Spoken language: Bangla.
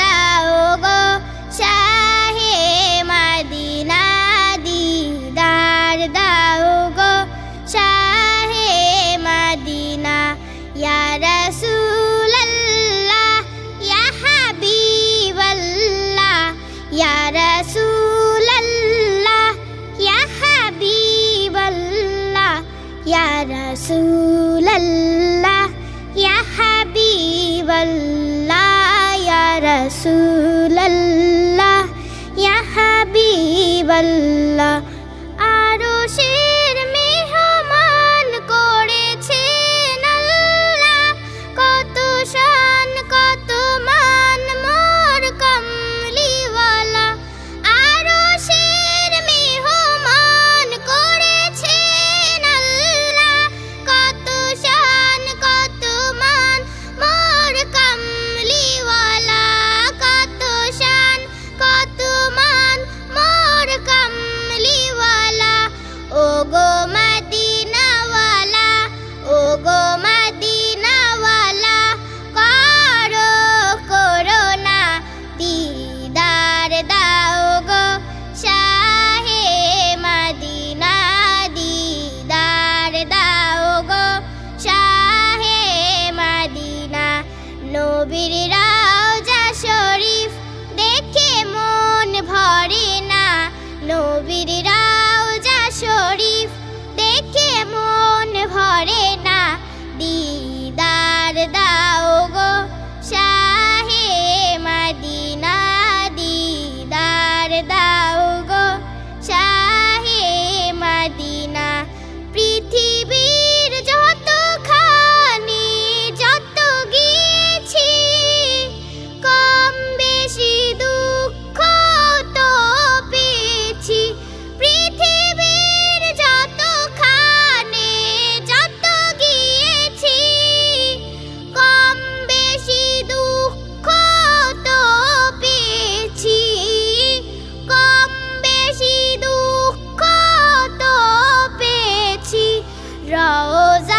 দাও গো শাহে মদিনা দিদার, দাও গো শাহে মদিনা। ইয়া রাসূলুল্লাহ, ইয়া হাবিবাল্লাহ, ইয়া রাসূলুল্লাহ রাসূলুল্লাহ ইয়া ভরে না দিয়ে Rose.